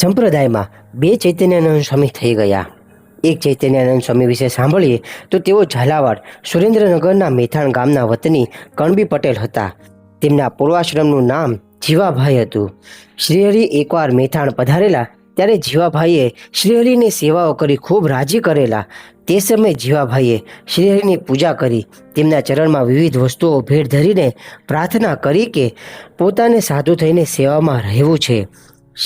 સંપ્રદાયમાં બે ચૈતન્યાનંદ સ્વામી થઈ ગયા. એક ચૈતન્યાનંદ સ્વામી વિશે સાંભળીએ તો તેઓ ઝાલાવાડ સુરેન્દ્રનગરના મેથાણ ગામના વતની કણબી પટેલ હતા. તેમના પૂર્વાશ્રમનું નામ જીવાભાઈ હતું. શ્રીહરિ એકવાર મેથાણ પધારેલા ત્યારે જીવાભાઈએ શ્રીહરિની સેવાઓ કરી ખૂબ રાજી કરેલા. તે સમયે જીવાભાઈએ શ્રીહરિની પૂજા કરી. તેમના ચરણમાં વિવિધ વસ્તુઓ ભેટ ધરીને પ્રાર્થના કરી કે પોતાને સાધુ થઈને સેવામાં રહેવું છે.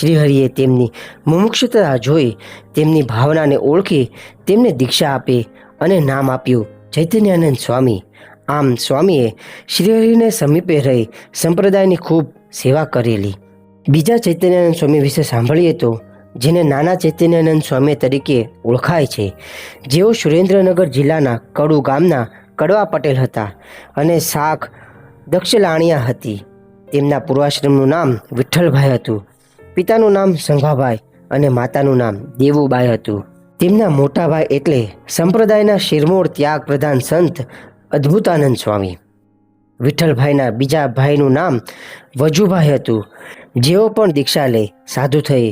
શ્રીહરિએ તેમની મુમુક્ષતા જોઈ તેમની ભાવનાને ઓળખી તેમને દીક્ષા આપી અને નામ આપ્યું, ચૈતન્યાનંદ સ્વામી. આમ સ્વામીએ શ્રીહરિને સમીપે રહી સંપ્રદાયની ખૂબ સેવા કરેલી. બીજા ચૈતન્યાનંદ સ્વામી વિશે સાંભળીએ તો, જેને નાના ચૈતન્યાનંદ સ્વામી તરીકે ઓળખાય છે, જેઓ સુરેન્દ્રનગર જિલ્લાના કડુ ગામના કડવા પટેલ હતા અને શાખ દક્ષલાણિયા હતી. તેમના પૂર્વાશ્રમનું નામ વિઠ્ઠલભાઈ હતું. પિતાનું નામ સંભાભાઈ અને માતાનું નામ દેવુબાઈ હતું. તેમના મોટા ભાઈ એટલે સંપ્રદાયના શિરમોળ ત્યાગ પ્રધાન સંત અદ્ભુતાનંદ સ્વામી. વિઠ્ઠલભાઈના બીજા ભાઈનું નામ વજુભાઈ હતું. જેઓ પણ દીક્ષા લઈ સાધુ થઈ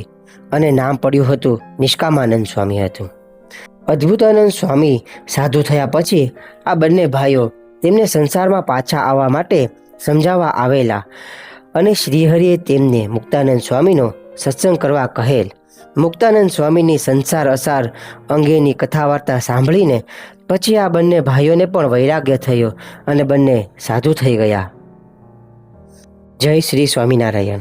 અને નામ પડ્યું હતું નિષ્કામાનંદ સ્વામી હતું. અદ્ભુતાનંદ સ્વામી સાધુ થયા પછી આ બંને ભાઈઓ તેમને સંસારમાં પાછા આવવા માટે સમજાવવા આવેલા અને શ્રીહરિએ તેમને મુક્તાનંદ સ્વામીનો સત્સંગ કરવા કહેલ. મુક્તાનંદ સ્વામીની સંસાર અસાર અંગેની કથા વાર્તા સાંભળીને પછી આ બંને ભાઈઓને પણ વૈરાગ્ય થયો અને બંને સાધુ થઈ ગયા. જય શ્રી સ્વામિનારાયણ.